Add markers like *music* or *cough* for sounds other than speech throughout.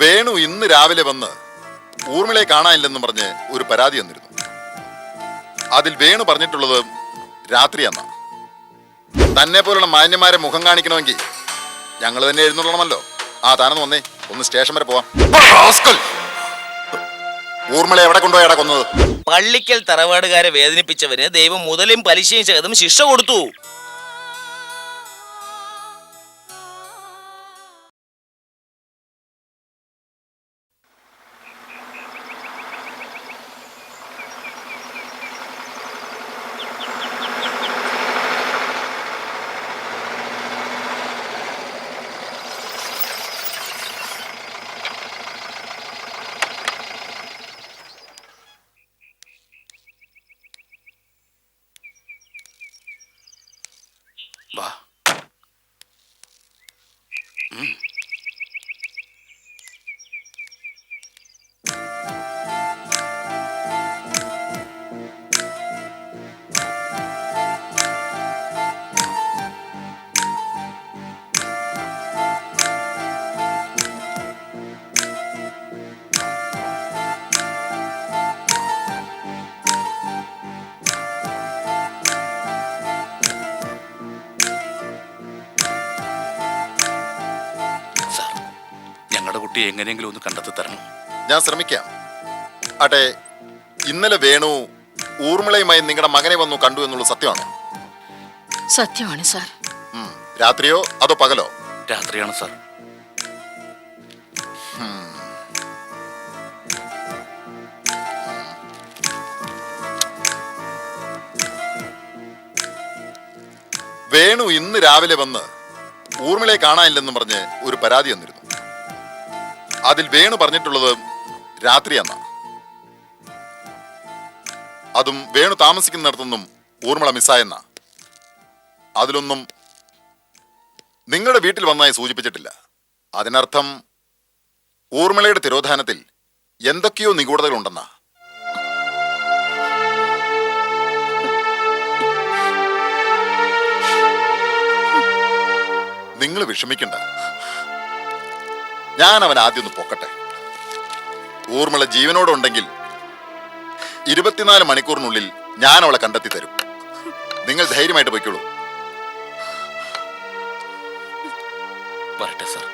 വേണു ഇന്ന് രാവിലെ വന്ന് ഊർമിളയെ കാണാനില്ലെന്നും പറഞ്ഞ് ഒരു പരാതി തന്നിരുന്നു. അതിൽ വേണു പറഞ്ഞിട്ടുള്ളത് രാത്രി എന്നാ തന്നെ പോലുള്ള മാന്യന്മാരെ മുഖം കാണിക്കണമെങ്കിൽ ഞങ്ങൾ തന്നെ എഴുന്നള്ളണമല്ലോ. ആ താനൊന്ന് വന്നേ. ഒന്ന് സ്റ്റേഷൻ വരെ പോവാം! ഊർമിള എവിടെ കൊണ്ടുപോയടാ കൊന്നത്? പള്ളിക്കൽ തറവാടുകാരെ വേദനിപ്പിച്ചവന് ദൈവം മുതലും പലിശയും സഹിതം ശിക്ഷ കൊടുത്തു. എങ്ങനെയെങ്കിലും ഒന്ന് കണ്ടെത്തി തരണം. ഞാൻ ശ്രമിക്കാം. അട്ടെ ഇന്നലെ വേണു ഊർമിളയുമായി നിങ്ങളുടെ മകനെ വന്നു കണ്ടു എന്നുള്ള സത്യമാണ്? സത്യമാണ് സാർ. ഉം. രാത്രിയോ അതോ പകലോ? രാത്രിയാണ് സാർ. വേണു ഇന്ന് രാവിലെ വന്ന് ഊർമിളയെ കാണാനില്ലെന്നും പറഞ്ഞ് ഒരു പരാതി തന്നിരുന്നു. അതിൽ വേണു പറഞ്ഞിട്ടുള്ളത് രാത്രിയെന്ന. അതും വേണു താമസിക്കുന്നിടത്തൊന്നും ഊർമിള മിസ്സായെന്ന. അതിലൊന്നും നിങ്ങളുടെ വീട്ടിൽ വന്നതായി സൂചിപ്പിച്ചിട്ടില്ല. അതിനർത്ഥം ഊർമിളയുടെ തിരോധാനത്തിൽ എന്തൊക്കെയോ നിഗൂഢതകളുണ്ടെന്നാ. നിങ്ങൾ വിഷമിക്കണ്ട. ഞാൻ അവൻ ആദ്യം ഒന്ന് പൊക്കട്ടെ. ഊർമിള ജീവനോടുണ്ടെങ്കിൽ ഇരുപത്തിനാല് മണിക്കൂറിനുള്ളിൽ ഞാൻ അവളെ കണ്ടെത്തി തരും. നിങ്ങൾ ധൈര്യമായിട്ട് പൊയ്ക്കോളൂ. വരട്ടെ സാർ.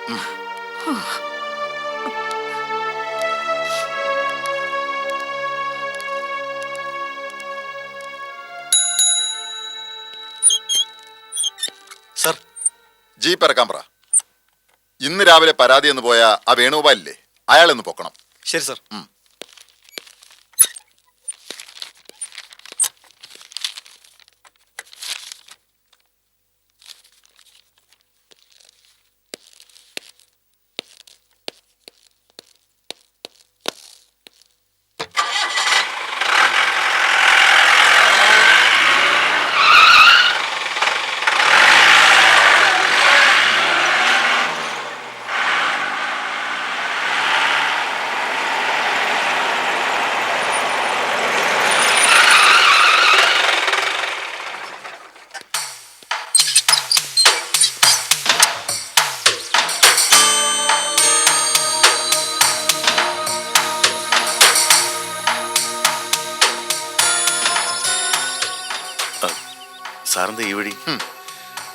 സർ ജീപ്പ് ഇറക്കാൻ പറ. ഇന്ന് രാവിലെ പരാതി എന്ന് പോയ ആ വേണുഗോപാലില്ലേ? അയാളൊന്ന് പൊക്കണം. ശരി സാർ. സാറിന്റെ ഈ വഴി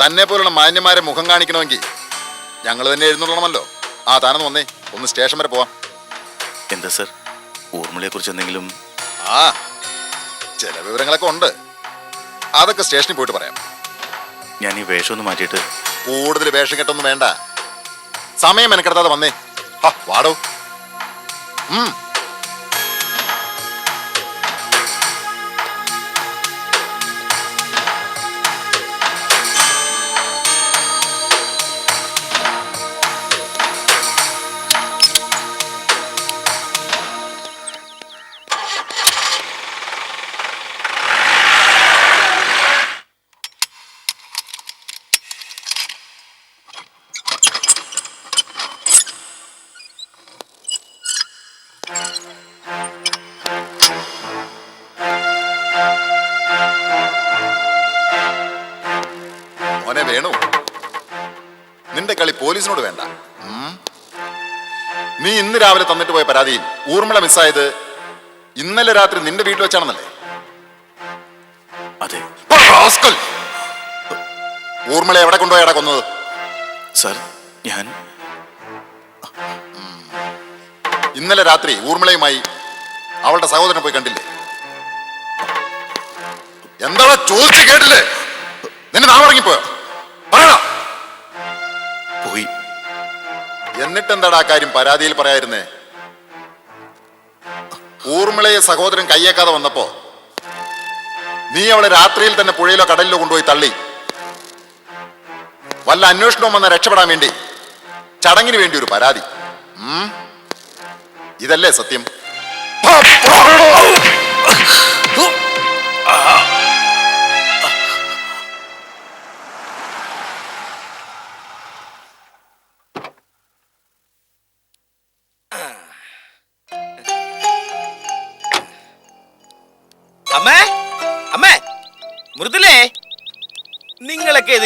തന്നെ പോലുള്ള മാന്യന്മാരെ മുഖം കാണിക്കണമെങ്കിൽ ഞങ്ങൾ തന്നെ എഴുന്നള്ളണമല്ലോ. ആ താനൊന്ന് വന്നേ. ഒന്ന് സ്റ്റേഷൻ വരെ പോവാം. എന്താ സാർ? ഊർമിളയെ കുറിച്ച് എന്തെങ്കിലും? ആ ചില വിവരങ്ങളൊക്കെ ഉണ്ട്. അതൊക്കെ സ്റ്റേഷനിൽ പോയിട്ട് പറയാം. ഞാൻ ഈ വേഷം ഒന്ന് മാറ്റിയിട്ട് കൂടുതൽ വേഷം കെട്ടൊന്നും വേണ്ട. സമയം മെനക്കെടുത്താതെ വന്നേ. വാടോ. ഉം. പോലീസിനോട് വേണ്ട. നീ ഇന്ന് രാവിലെ തന്നിട്ട് പോയ പരാതിയിൽ ഊർമിള മിസ്സായത് ഇന്നലെ രാത്രി നിന്റെ വീട്ടിൽ വെച്ചാണെന്നല്ലേ? അതെ! ഊർമിള എവിടെ കൊണ്ടുപോയാടാ കൊന്നത്? സാർ ഞാൻ ഇന്നലെ രാത്രി ഊർമിളയുമായി അവളുടെ സഹോദരൻ പോയി കണ്ടില്ലേ? എന്താടാ ചോദിച്ചു കേട്ടില്ലേ? നിന്നെ നാം ഇറങ്ങിപ്പോയോ? പറയണ എന്നിട്ട് എന്താടാ ആ കാര്യം പരാതിയിൽ പറയായിരുന്നേ ഊർമിളയെ സഹോദരൻ കയ്യേക്കാതെ വന്നപ്പോ നീ അവളെ രാത്രിയിൽ തന്നെ പുഴയിലോ കടലിലോ കൊണ്ടുപോയി തള്ളി. വല്ല അന്വേഷണവും വന്ന രക്ഷപ്പെടാൻ വേണ്ടി. ചടങ്ങിന് വേണ്ടി ഒരു പരാതി. ഇതല്ലേ സത്യം?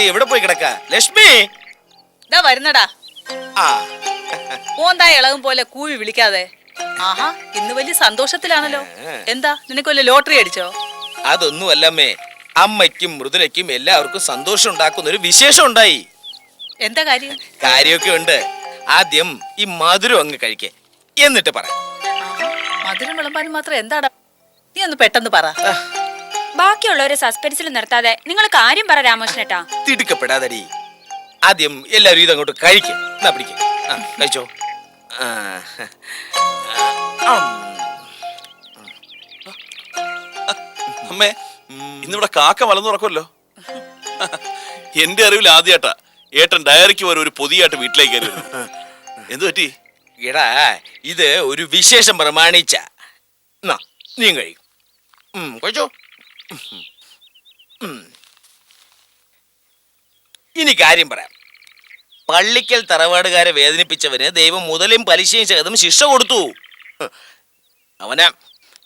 എവിടെ പോയി കിടക്ക? ലക്ഷ്മി! ഇതാ വരുന്നടാ. ആ. ഓന്താ ഇളകും പോലെ കൂവി വിളിക്കാതെ. ആഹാ ഇന്ന് വലിയ സന്തോഷത്തിലാണല്ലോ. എന്താ നിനക്ക് വല്ല ലോട്ടറി അടിച്ചോ? അതൊന്നും അമ്മേ. അമ്മയ്ക്കും മൃദുലയ്ക്കും എല്ലാവർക്കും സന്തോഷം ഉണ്ടാക്കുന്ന ഒരു വിശേഷം ഉണ്ടായി. എന്താ കാര്യം? കാര്യമൊക്കെ ഉണ്ട്. ആദ്യം ഈ മധുരം അങ്ങ് കഴിക്കേ. എന്നിട്ട് പറ. മധുരം വിളമ്പാനും മാത്രം എന്താടാ? നീ ഒന്ന് പെട്ടെന്ന് പറ. ബാക്കിയുള്ളവരെ സസ്പെൻസിൽ നിർത്താതെ നിങ്ങൾ കാര്യം പറ രാമകൃഷ്ണേട്ടാ. തിടുക്കപ്പെടാതടി. ആദ്യം എല്ലാവരും ഇതങ്ങോട്ട് കഴിക്കും. എന്നാ പിടിക്ക. കഴിച്ചോ. ആ. അമ്മേ ഇന്നിവിടെ കാക്ക വളർന്നുറക്കുമല്ലോ എന്റെ അറിവിൽ ആദ്യമായിട്ടാ ഏട്ടൻ ഡയറിക്ക് വരെ ഒരു പൊതിയായിട്ട് വീട്ടിലേക്ക് കയറി വരുന്നു എന്തു പറ്റി? എടാ ഇത് ഒരു വിശേഷം പ്രമാണിച്ച. എന്നാ നീ കഴിയും ഉം, കഴിച്ചോ. ഇനി കാര്യം പറയാം. പള്ളിക്കൽ തറവാടുകാരെ വേദനിപ്പിച്ചവന് ദൈവം മുതലും പലിശയും ചെയ്തും ശിക്ഷ കൊടുത്തു. അവന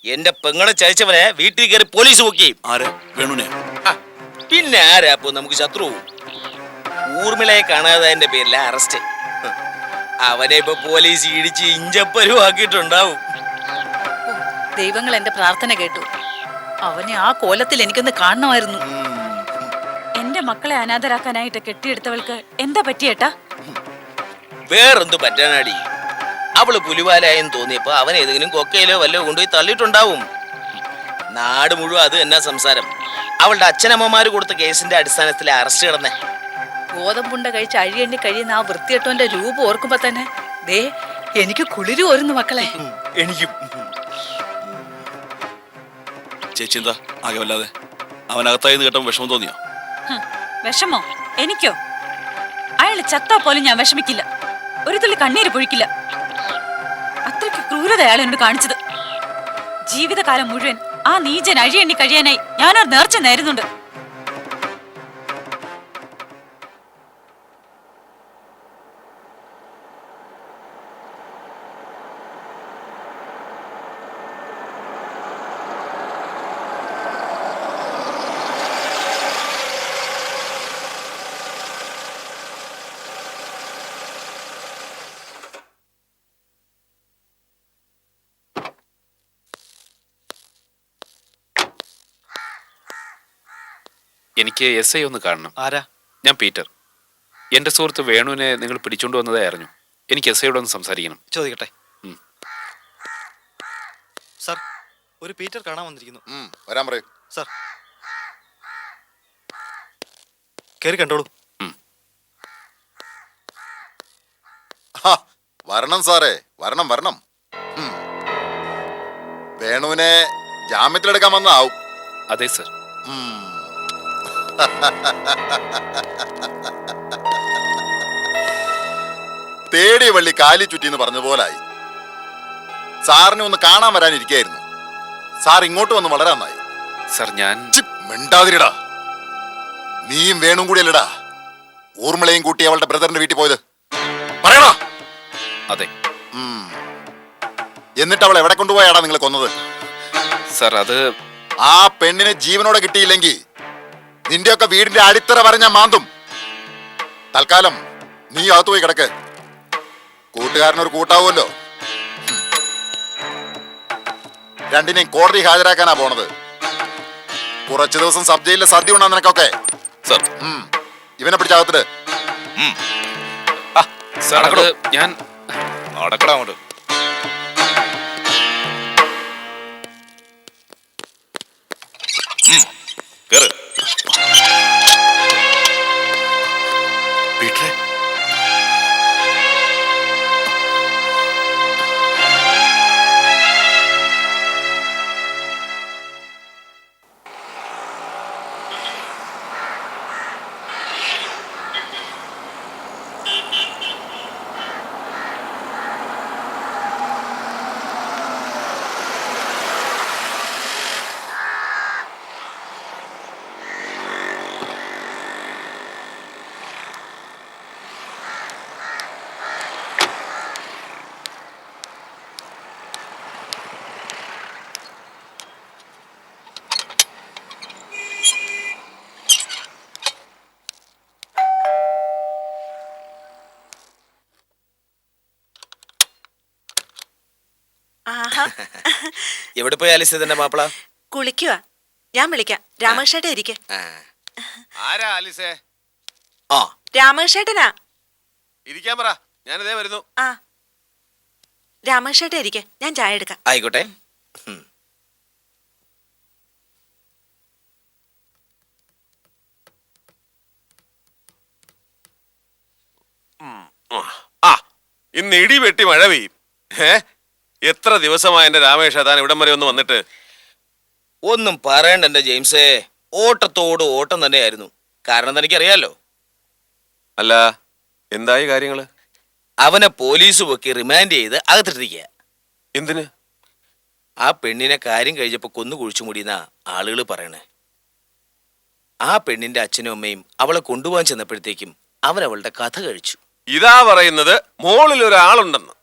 എന്റെ പെങ്ങളെ ചതിച്ചവനെ വീട്ടിൽ കയറി പോലീസ് പൊക്കി. ആരെ? വേണുനെ ആ, പിന്നെ ആരാപ്പോ നമുക്ക് ശത്രു? ഊർമിളയെ കാണാതായതിന്റെ പേരില അറസ്റ്റ്. അവനെ ഇപ്പൊ പോലീസ് ഇടിച്ച് ഇഞ്ചപ്പരുവാക്കിയിട്ടുണ്ടാവും. ദൈവങ്ങൾ എന്റെ പ്രാർത്ഥന കേട്ടു. അവനെ ആ കോലത്തിൽ എനിക്കൊന്ന് കാണണമായിരുന്നു. എന്റെ മക്കളെ അനാഥരാക്കാനായിട്ട് കെട്ടിയെടുത്തവൾക്ക് എന്താ പറ്റിയേട്ടാ? വേറെന്തു പറ്റാനാടി? അവൾ പുലിവാലായെന്ന് തോന്നിയപ്പോ അവൻ ഏതെങ്കിലും കൊക്കയിലോ വല്ലോ കൊണ്ടുപോയി തള്ളിയിട്ടുണ്ടാവും. നാട് മുഴുവൻ അത് എന്നാ സംസാരം. അവളുടെ അച്ഛനമ്മമാര് കൊടുത്ത കേസിന്റെ അടിസ്ഥാനത്തിൽ അറസ്റ്റ് കിടന്നേ. ഗോതമ്പുണ്ട കഴിച്ച് അഴിയെണ്ണി കഴിയുന്ന ആ വൃത്തികെട്ടവന്റെ രൂപം ഓർക്കുമ്പോ തന്നെ ദേ എനിക്ക് കുളിരു ഓരുന്നു മക്കളെ. എനിക്കും ചേച്ചി എന്താ? ആകെ വല്ലാതെ. അവനകത്തായി കേട്ടോ വിഷമം തോന്നിയോ? വിഷമോ? എനിക്കോ? അയാൾ ചത്താ പോലും ഞാൻ വിഷമിക്കില്ല. ഒരു തുള്ളി കണ്ണീര് പൊഴിക്കില്ല. അത്രയ്ക്ക് ക്രൂരത അയാൾ എന്നോട് കാണിച്ചത്. ജീവിതകാലം മുഴുവൻ ആ നീചൻ അഴിയെണ്ണി കഴിയാനായി ഞാനൊരു നേർച്ച നേരുന്നുണ്ട്. എനിക്ക് എസ് ഐ ഒന്ന് കാണണം. ആരാ? ഞാൻ പീറ്റർ. എന്റെ സുഹൃത്ത് വേണുവിനെ നിങ്ങൾ പിടിച്ചോണ്ട് വന്നതായി അറിഞ്ഞു. എനിക്ക് എസ് ഐയോട് ഒന്ന് സംസാരിക്കണം. ചോദിക്കട്ടെ. സർ ഒരു പീറ്റർ കാണാൻ വന്നിരിക്കുന്നു. വരാൻ പറയൂ. സാർ. കയറി കണ്ടോളൂ. വരണം സാറേ. വരണം വരണം. വേണുവിനെ ജാമ്യത്തിലെടുക്കാൻ വന്നാവും അതെ സർ. *laughs* തേടിയ വള്ളി കാലി ചുറ്റി എന്ന് പറഞ്ഞ പോലായി. സാറിനെ ഒന്ന് കാണാൻ വരാനിരിക്കായിരുന്നു. സാർ ഇങ്ങോട്ട് വന്ന് വളരെ നന്നായി. സർ ഞാൻ മിണ്ടാതിരിടാ. നീയും വേണും കൂടി അല്ലടാ. ഊർമിളയും കൂട്ടി അവളുടെ ബ്രദറിന്റെ വീട്ടിൽ പോയത്. പറയടാ. അതെ. എന്നിട്ട് അവൾ എവിടെ കൊണ്ടുപോയാടാ നിങ്ങൾ കൊന്നത്? സർ അത് ആ പെണ്ണിനെ ജീവനോടെ കിട്ടിയില്ലെങ്കിൽ നിന്റെയൊക്കെ വീടിന്റെ അടിത്തറ പറഞ്ഞ മാന്തും. തൽക്കാലം നീ അകത്തുപോയി കിടക്ക്. കൂട്ടുകാരനൊരു കൂട്ടാവുമല്ലോ. രണ്ടിനെയും കോടതി ഹാജരാക്കാനാ പോണത്. കുറച്ചു ദിവസം സബ് ജയിലെ സദ്യ ഉണ്ടാ നിനക്കൊക്കെ? സർ. ഇവനെ പിടിച്ചാകത്തിട്ട് ഞാൻ നടക്കടാ അങ്ങോട്ട്. *laughs* എവിടെ പോയി ആലിസ് ഇതിന്റെ മാപ്പിള? കുളിക്കുക ഞാൻ വിളിക്കാം. രാമകൃഷ്ണേട്ടൻ ഇരിക്കെ. ആരാ ആലിസേ? ആ. രാമകൃഷ്ണേട്ടനാ? ഇരിക്കാൻ പറ. ഞാനിതേ വരുന്നു. ആ. രാമകൃഷ്ണേട്ടൻ ഇരിക്കെ. ഞാൻ ചായ എടുക്കാം. ആയിക്കോട്ടെ. ഉം. ആ. ഇന്ന് ഇടി വെട്ടി മഴ പെയ്യും. ഏ? എത്ര ദിവസമായി എന്റെ രാമേഷ താൻ ഇവിടം വരെ ഒന്ന് വന്നിട്ട്? ഒന്നും പറയണ്ട എന്റെ ജെയിംസേ. ഓട്ടത്തോട് ഓട്ടം തന്നെയായിരുന്നു. കാരണം തനിക്കറിയാലോ? അല്ല എന്തായി കാര്യങ്ങൾ? അവനെ പോലീസ് പൊക്കി റിമാൻഡ് ചെയ്ത് അകത്തിട്ടിരിക്കുക. എന്തിന്? ആ പെണ്ണിനെ കാര്യം കഴിഞ്ഞപ്പോ കൊന്നു കുഴിച്ചു മുടിയുന്ന ആളുകൾ പറയണേ. ആ പെണ്ണിന്റെ അച്ഛനും അമ്മയും അവളെ കൊണ്ടുപോകാൻ ചെന്നപ്പോഴത്തേക്കും അവൻ അവളുടെ കഥ കഴിച്ചു. ഇതാ പറയുന്നത് മോളിൽ ഒരാളുണ്ടെന്ന്.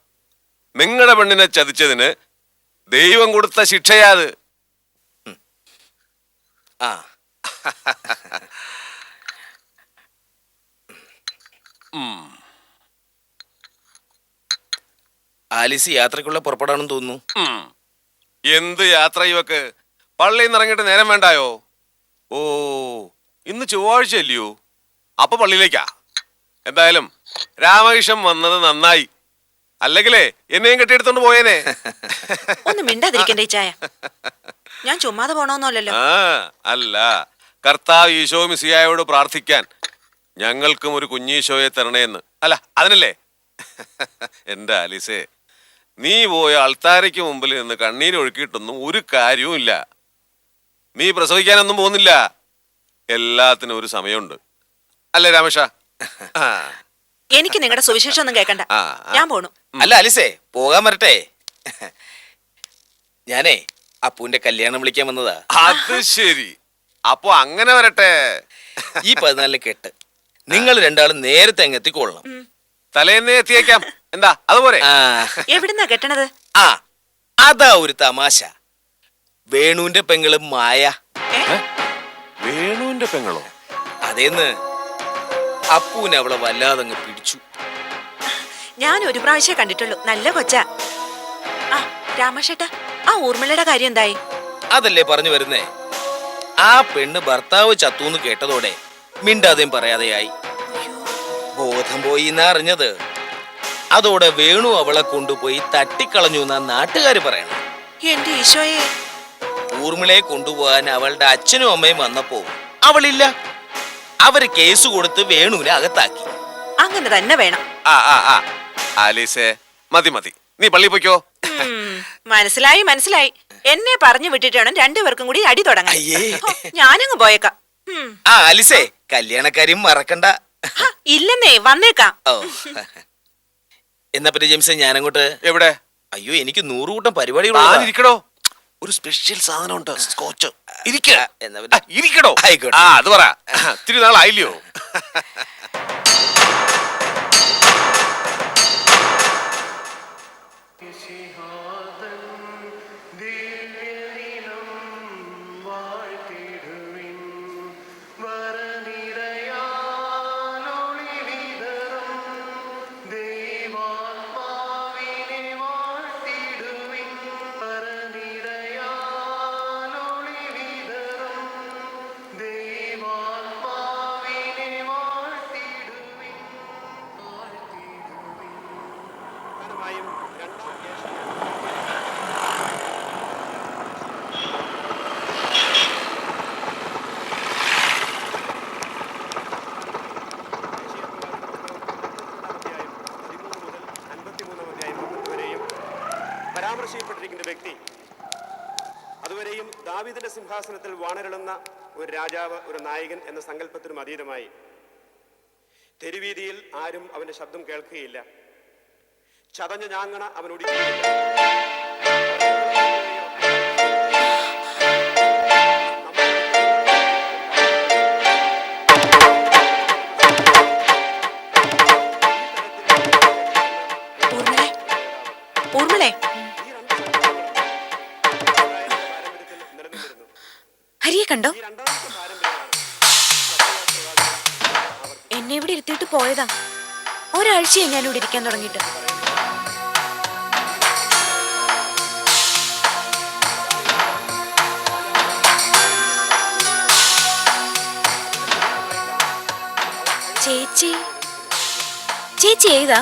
നിങ്ങളുടെ പെണ്ണിനെ ചതിച്ചതിന് ദൈവം കൊടുത്ത ശിക്ഷയാത്. ആ. ആലിസ് യാത്രക്കുള്ള പുറപ്പെടാണെന്ന് തോന്നുന്നു. എന്ത് യാത്ര ഇവക്ക്? പള്ളിയിൽ നിന്ന് ഇറങ്ങിയിട്ട് നേരം വേണ്ടായോ? ഓ ഇന്ന് ചൊവ്വാഴ്ച അല്ലയോ അപ്പൊ പള്ളിയിലേക്കാ. എന്തായാലും രാമകൃഷ്ണൻ വന്നത് നന്നായി. അല്ലെങ്കിലേ എന്നെയും കെട്ടിയെടുത്തോണ്ട് പോയേനെ. ഒന്ന് മിണ്ടാതിരിക്കണ്ടേ ഈ ചായ. ഞാൻ ചുമ്മാതെ പോണോന്നല്ലോ ആ അല്ല. കർത്താവ് ഈശോ മിസിയായോട് പ്രാർത്ഥിക്കാൻ ഞങ്ങൾക്കും ഒരു കുഞ്ഞീശോയെ തരണേന്ന്. അല്ല അതിനല്ലേ? എന്റെ ആലിസേ നീ പോയ അൾത്താരയ്ക്ക് മുമ്പിൽ നിന്ന് കണ്ണീരൊഴുക്കിയിട്ടൊന്നും ഒരു കാര്യവും ഇല്ല. നീ പ്രസവിക്കാനൊന്നും പോകുന്നില്ല. എല്ലാത്തിനും ഒരു സമയമുണ്ട്. അല്ലേ രാമേഷ? എനിക്ക് നിങ്ങളുടെ സുവിശേഷം ഒന്നും കേൾക്കണ്ട ആ, ആ. ഞാൻ പോണു. അല്ല അലിസേ പോകാൻ വരട്ടെ. ഞാനേ അപ്പുവിന്റെ കല്യാണം വിളിക്കാൻ വന്നതാ. അത് ശരി. അപ്പൊ അങ്ങനെ വരട്ടെ. ഈ പതിനാലിന് കെട്ട്. നിങ്ങൾ രണ്ടാളും നേരത്തെ അങ്ങ് എത്തിക്കൊള്ളണം തലേന്നേ എത്തിയേക്കാം. എന്താ അതുപോലെ? ആ. എവിടുന്നാ കെട്ടണത്? ആ അതാ ഒരു തമാശ. വേണുവിന്റെ പെങ്ങളും മായ. ഏ? വേണുവിന്റെ പെങ്ങളോ? അതേന്ന്. അപ്പുവിനെ അവളെ വല്ലാതെ അങ്ങ് പിടിച്ചു. ഞാൻ ഒരു പ്രാവശ്യം കണ്ടിട്ടുള്ളൂ. നല്ല കൊച്ച. ആ രാമേഷേട്ട ആ ഊർമിളയുടെ കാര്യം എന്തായി? അതല്ലേ പറഞ്ഞു വരുന്നേ? ആ പെണ്ണ് ഭർത്താവ് ചത്തൂന്ന് കേട്ടതോടെ മിണ്ടാതെയും പറയാതെയായി. ബോധം പോയി എന്നറിഞ്ഞത് അതോടെ വേണു അവളെ കൊണ്ടുപോയി തട്ടിക്കളഞ്ഞു എന്നാ നാട്ടുകാര് പറയണം. എന്റെ ഈശോയെ. ഊർമിളയെ കൊണ്ടുപോകാൻ അവളുടെ അച്ഛനും അമ്മയും വന്നപ്പോ അവളില്ല. അവർ കേസ് കൊടുത്ത് വേണുവിനെ അകത്താക്കി. അങ്ങനെ തന്നെ വേണം. ആ ആ ആ. ആലീസേ മതി മതി. നീ പള്ളി പോയിക്കോ. ഉം, മനസ്സിലായി മനസ്സിലായി. എന്നെ പറഞ്ഞു വിട്ടിട്ട് വേണം രണ്ടുപേർക്കും കൂടി അടി തുടങ്ങാൻ. അയ്യേ. ഹോ, ഞാനങ്ങ് പോയേക്കാം. ഉം. ആ അലിസേ കല്യാണക്കാര്യം മറക്കണ്ട. ഹ, ഇല്ലെന്നേ വന്നേക്കാം. ഓ. എന്നാ പിന്നെ ഞാൻ അങ്ങോട്ട് എവിടെ? അയ്യോ എനിക്ക് നൂറുകൂട്ടം പരിപാടികളുള്ളതാ. ഇരിക്കടോ ഒരു സ്പെഷ്യൽ സാധനം ഉണ്ട് സ്കോച്ച്. ഇരിക്കടോ. ആയിക്കോട്ടെ. ആ അത് പറ. ഇത്തിരി നാളായില്ലയോ? *laughs* വ്യക്തി അതുവരെയും ദാവിദിന്റെ സിംഹാസനത്തിൽ വാണരുളുന്ന ഒരു രാജാവ് ഒരു നായകൻ എന്ന സങ്കല്പത്തിനും അതീതമായി. തെരുവീതിയിൽ ആരും അവന്റെ ശബ്ദം കേൾക്കുകയില്ല. ചതഞ്ഞ ഞാങ്ങണ അവൻ ഒടിക്കുകയില്ല ഒരാഴ്ചയായി ഞാൻ ഇവിടെ ഇരിക്കാൻ തുടങ്ങിയിട്ട്. ചേച്ചി. ചേച്ചി ഏതാ?